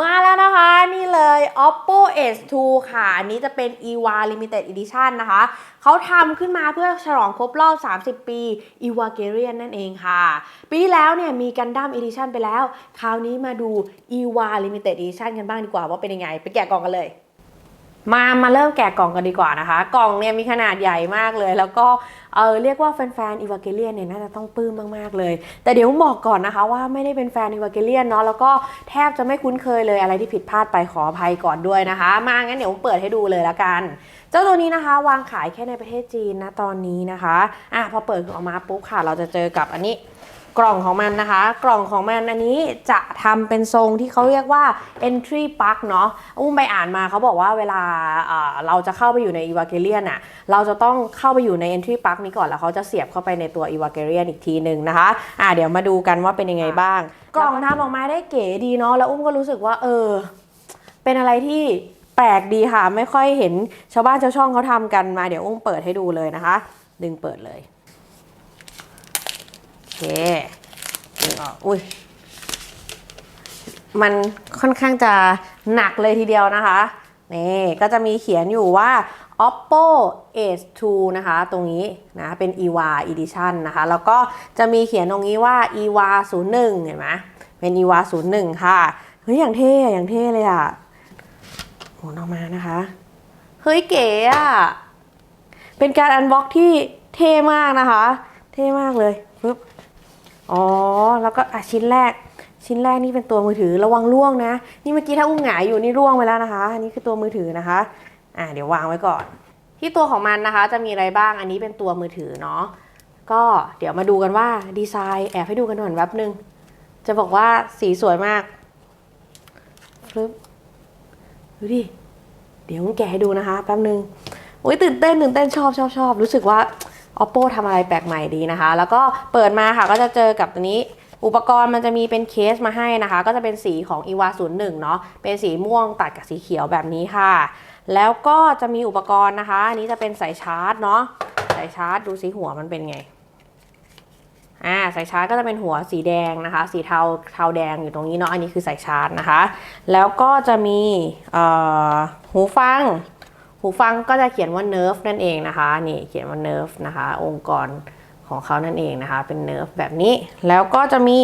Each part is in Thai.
มาแล้วนะคะนี่เลย oppo s2 ค่ะ อันนี้จะเป็น EVA limited edition นะคะ เขาทำขึ้นมาเพื่อฉลองครบรอบ 30 ปี EVA g a r i a n นั่นเองค่ะ ปีแล้วเนี่ยมีกันดั้ม edition ไปแล้ว คราวนี้มาดู EVA limited edition กันบ้างดีกว่าว่าเป็นยังไง ไปแกะกล่องกันเลย มา มาเริ่มแกะกล่องกันดีกว่านะคะ กล่องเนี่ยมีขนาดใหญ่มากเลย แล้วก็เออเรียกว่าแฟนๆอีวาเกเลียนเนี่ยน่าจะต้องปลื้มมากๆเลย แต่เดี๋ยวบอกก่อนนะคะว่าไม่ได้เป็นแฟนอีวาเกเลียนเนาะแล้วก็แทบจะไม่คุ้นเคยเลยอะไรที่ผิดพลาดไปขออภัยก่อนด้วยนะคะ มางั้นเดี๋ยวเปิดให้ดูเลยละกัน เจ้าตัวนี้นะคะ วางขายแค่ในประเทศจีนนะตอนนี้นะคะอะพอเปิดออกมาปุ๊บค่ะ เราจะเจอกับอันนี้ กล่องของมันนะคะ กล่องของมันอันนี้จะทำเป็นทรงที่เขาเรียกว่า entry plug เนาะอุ้มไปอ่านมาเขาบอกว่าเวลาเราจะเข้าไปอยู่ใน Evangelion อะเราจะต้องเข้าไปอยู่ใน entry plug นี้ก่อนแล้วเขาจะเสียบเข้าไปในตัว Evangelion อีกทีหนึ่งนะคะอ่าเดี๋ยวมาดูกันว่าเป็นยังไงบ้าง กล่องทำออกมาได้เก๋ดีเนาะแล้วอุ้มก็รู้สึกว่าเออ เป็นอะไรที่แปลกดีค่ะ ไม่ค่อยเห็นชาวบ้านชาวช่องเขาทำกันมาเดี๋ยวอุ้มเปิดให้ดูเลยนะคะ ดึงเปิดเลย ดึงออกอุ้ยมันค่อนข้างจะหนักเลยทีเดียวนะคะ นี่ ก็จะมีเขียนอยู่ว่า oppo ace 2นะคะ ตรงนี้นะเป็น ewa edition นะคะ แล้วก็จะมีเขียนตรงนี้ว่า ewa 01เห็นไหมเป็น ewa 01ค่ะ เฮ้ย อย่างเท่อะอย่างเท่เลยอะหมุนออกมานะคะ เฮ้ยเก๋อะเป็นการอันบ็อกที่เท่มากนะคะ เท่มากเลยปึ๊บ อ๋อ แล้วก็อะชิ้นแรก ชิ้นแรกนี่เป็นตัวมือถือระวังร่วงนะ นี่เมื่อกี้ถ้าอุ้งหงายอยู่นี่ร่วงไปแล้วนะคะ อันนี้คือตัวมือถือนะคะ อะเดี๋ยววางไว้ก่อน ที่ตัวของมันนะคะ จะมีอะไรบ้าง อันนี้เป็นตัวมือถือเนาะ ก็เดี๋ยวมาดูกันว่าดีไซน์แอบให้ดูกันหน่อยแป๊บนึง จะบอกว่าสีสวยมากปึ๊บดูดิ เดี๋ยวแกะให้ดูนะคะแป๊บนึงโอ้ยตื่นเต้นตื่นเต้นชอบชอบชอบรู้สึกว่า oppo ทำอะไรแปลกใหม่ดีนะคะ แล้วก็เปิดมาค่ะก็จะเจอกับตัวนี้อุปกรณ์มันจะมีเป็นเคสมาให้นะคะ ก็จะเป็นสีของ iwa 01เนาะเป็นสีม่วงตัดกับสีเขียวแบบนี้ค่ะ แล้วก็จะมีอุปกรณ์นะคะอันนี้จะเป็นสายชาร์จเนาะสายชาร์จดูสีหัวมันเป็นไงอ่าสายชาร์จก็จะเป็นหัวสีแดงนะคะ สีเทาเทาแดงอยู่ตรงนี้เนาะอันนี้คือสายชาร์จนะคะ แล้วก็จะมีหูฟัง หูฟังก็จะเขียนว่า nerf นั่นเองนะคะ นี่เขียนว่า nerf นะคะ องค์กรของเขานั่นเองนะคะ เป็น nerf แบบนี้ แล้วก็จะมี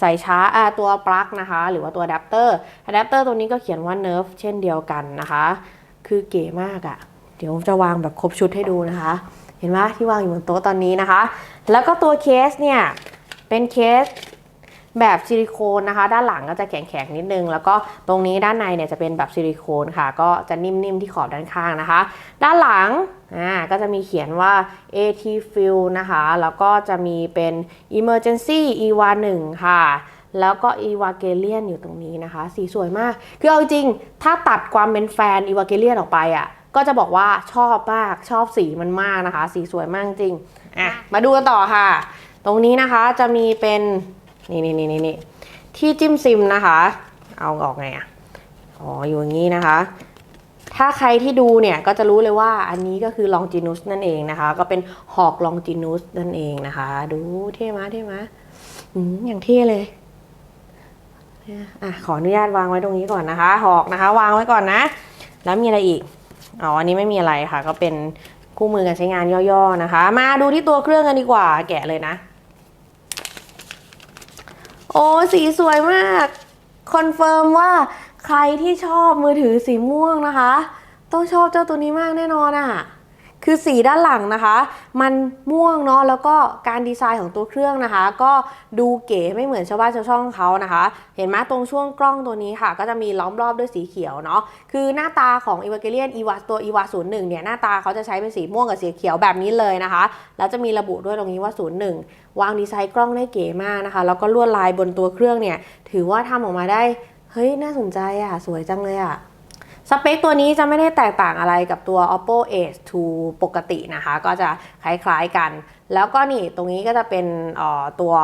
สายชาร์จอ่าตัวปลั๊กนะคะ หรือว่าตัวอะแดปเตอร์อะแดปเตอร์ตัวนี้ก็เขียนว่า nerf เช่นเดียวกันนะคะ คือเก๋มากอะ่ะ เดี๋ยวจะวางแบบครบชุดให้ดูนะคะ เห็นไหมที่วางอยู่บนโต๊ะตอนนี้นะคะ แล้วก็ตัวเคสเนี่ย เป็นเคส แบบซิลิโคนนะคะ ด้านหลังก็จะแข็งๆนิดนึง แล้วก็ตรงนี้ด้านในเนี่ยจะเป็นแบบซิลิโคนค่ะ ก็จะนิ่มๆที่ขอบด้านข้างนะคะ ด้านหลังอ่าก็จะมีเขียนว่า AT Fill นะคะ แล้วก็จะมีเป็น Emergency EVA 1 ค่ะ แล้วก็ Evangelion อยู่ตรงนี้นะคะ สีสวยมาก คือเอาจริง ถ้าตัดความเป็นแฟน Evangelion ออกไปอะก็จะบอกว่าชอบมากชอบสีมันมากนะคะ สีสวยมากจริงอะมาดูกันต่อค่ะ ตรงนี้นะคะจะมีเป็น นี่นี่นี่นี่ที่จิ้มซิมนะคะ เอาออกไงอะอ๋ออยู่อย่างนี้นะคะ ถ้าใครที่ดูเนี่ยก็จะรู้เลยว่าอันนี้ก็คือ Longinus นั่นเองนะคะ ก็เป็นหอก Longinus นั่นเองนะคะ ดูเท่มะเท่มะอืมอย่างเท่เลยเนี่ยอะขออนุญาตวางไว้ตรงนี้ก่อนนะคะ หอกนะคะ วางไว้ก่อนนะ แล้วมีอะไรอีกอ๋ออันนี้ไม่มีอะไรค่ะ ก็เป็นคู่มือการใช้งานย่อๆนะคะ มาดูที่ตัวเครื่องกันดีกว่า แกะเลยนะ โอ้สีสวยมาก คอนเฟิร์มว่าใครที่ชอบมือถือสีม่วงนะคะ ต้องชอบเจ้าตัวนี้มากแน่นอนอะ่ะ คือสีด้านหลังนะคะ มันม่วงเนาะแล้วก็การดีไซน์ของตัวเครื่องนะคะ ก็ดูเก๋ไม่เหมือนชาวบ้านชาวช่องเขานะคะ เห็นไหมตรงช่วงกล้องตัวนี้ค่ะ ก็จะมีล้อมรอบด้วยสีเขียวเนาะคือหน้าตาของ e v a n g e l i o n e v a ตัว e v a 01เนี่ยหน้าตาเขาจะใช้เป็นสีม่วงกับสีเขียวแบบนี้เลยนะคะ แล้วจะมีระบุด้วยตรงนี้ว่า01วางดีไซน์กล้องได้เก๋มากนะคะ แล้วก็ลวดลายบนตัวเครื่องเนี่ยถือว่าทำออกมาได้เฮ้ยน่าสนใจอะสวยจังเลยอะ สเปคตัวนี้จะไม่ได้แตกต่างอะไรกับตัว oppo ace 2 ปกตินะคะ ก็จะคล้ายๆกัน แล้วก็นี่ตรงนี้ก็จะเป็นตัว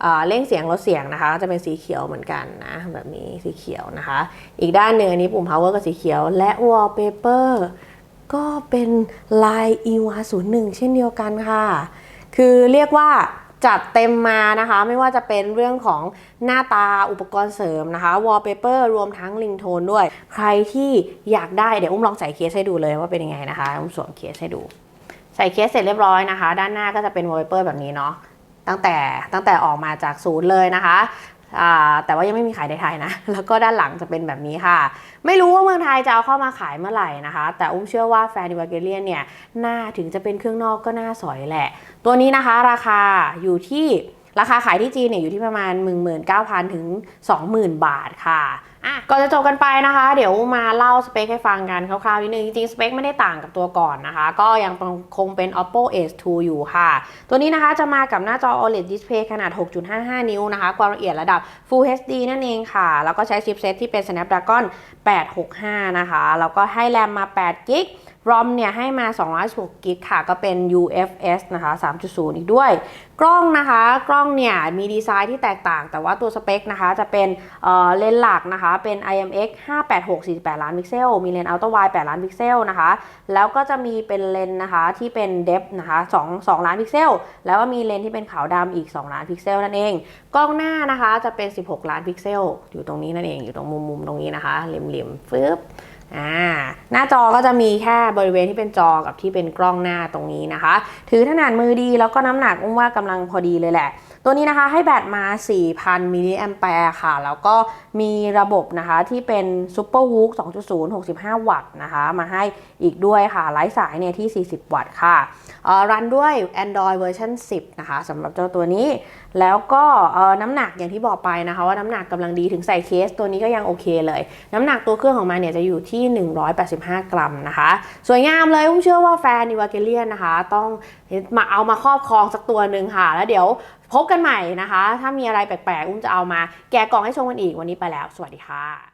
เอ่อเร่งเสียงลดเสียงนะคะ จะเป็นสีเขียวเหมือนกันนะแบบนี้สีเขียวนะคะ อีกด้านหนึ่งอันนี้ปุ่ม power ก็สีเขียว และ wallpaper ก็เป็นลาย EWA 01เช่นเดียวกันค่ะ คือเรียกว่า จัดเต็มมานะคะ ไม่ว่าจะเป็นเรื่องของหน้าตาอุปกรณ์เสริมนะคะวอลเปเปอร์รวมทั้งลิงโทนด้วย ใครที่อยากได้เดี๋ยวอุ้มลองใส่เคสให้ดูเลยว่าเป็นยังไงนะคะอุ้มสวมเคสให้ดู ใส่เคสเสร็จเรียบร้อยนะคะ ด้านหน้าก็จะเป็นวอลเปเปอร์แบบนี้เนาะตั้งแต่ตั้งแต่ออกมาจากศูนย์เลยนะคะ แต่ว่ายังไม่มีขายในไทยนะ แล้วก็ด้านหลังจะเป็นแบบนี้ค่ะ ไม่รู้ว่าเมืองไทยจะเอาเข้ามาขายเมื่อไหร่นะคะ แต่อุ้มเชื่อว่าแฟนดิวาเกเลียนเนี่ยหน้าถึงจะเป็นเครื่องนอกก็น่าสอยแหละ ตัวนี้นะคะราคาอยู่ที่ราคาขายที่จีนเนี่ยอยู่ที่ประมาณ 19,000 ถึง 20,000 บาทค่ะ อะก่อนจะจบกันไปนะคะ เดี๋ยวมาเล่าสเปคให้ฟังกันคร่าวๆนิดนึง จริงๆ สเปคไม่ได้ต่างกับตัวก่อนนะคะ ก็ยังคงเป็น oppo ace 2อยู่ค่ะ ตัวนี้นะคะจะมากับหน้าจอ OLED display ขนาด 6.55 นิ้วนะคะ ความละเอียดระดับ Full HD นั่นเองค่ะ แล้วก็ใช้ชิปเซตที่เป็น Snapdragon 865 นะคะ แล้วก็ให้แรมมา8 g b ROM เนี่ยให้มา216กิกค่ะ ก็เป็น UFS นะคะ 3.0 อีกด้วย กล้องนะคะ กล้องเนี่ยมีดีไซน์ที่แตกต่าง แต่ว่าตัวสเปคนะคะจะเป็นเเลนส์หลักนะคะเป็น IMX 586 48 ล้านพิกเซล มีเลนส์อัลตร้าไวด์8ล้านพิกเซลนะคะ แล้วก็จะมีเป็นเลนส์นะคะที่เป็นเดฟนะคะ2 2ล้านพิกเซล แล้วก็มีเลนส์ที่เป็นขาวดำอีก 2 ล้านพิกเซลนั่นเอง กล้องหน้านะคะจะเป็น 16 ล้านพิกเซล อยู่ตรงนี้นั่นเอง อยู่ตรงมุมมุมๆตรงนี้นะคะเหลี่ยมๆฟึบอ่าหน้าจอก็จะมีแค่บริเวณที่เป็นจอกับที่เป็นกล้องหน้าตรงนี้นะคะ ถือถนัดมือดีแล้วก็น้ำหนักอุ้มว่ากำลังพอดีเลยแหละ ตัวนี้นะคะให้แบตมา 4,000 มิลลิแอมแปร์ค่ะ แล้วก็มีระบบนะคะที่เป็น Super w o o 2.0 65 วัตต์นะคะ มาให้อีกด้วยค่ะไร้สายเนี่ยที่ 40 วัตต์ค่ะเอ่อรันด้วย Android เวอร์ชัน10 นะคะสำหรับเจ้าตัวนี้ แล้วก็น้ำหนักอย่างที่บอกไปนะคะ ว่าน้ำหนักกำลังดีถึงใส่เคสตัวนี้ก็ยังโอเคเลย น้ำหนักตัวเครื่องของมันเนี่ยจะอยู่ที่ 185 กรัมนะคะ สวยงามเลยผมเชื่อว่าแฟนนิวาเกเลียนนะคะ ต้องมาเอามาครอบครองสักตัวหนึ่งค่ะ แล้วเดี๋ยว พบกันใหม่นะคะ ถ้ามีอะไรแปลกๆ อุ้มจะเอามาแกะกล่องให้ชมกันอีกวันนี้ไปแล้ว สวัสดีค่ะ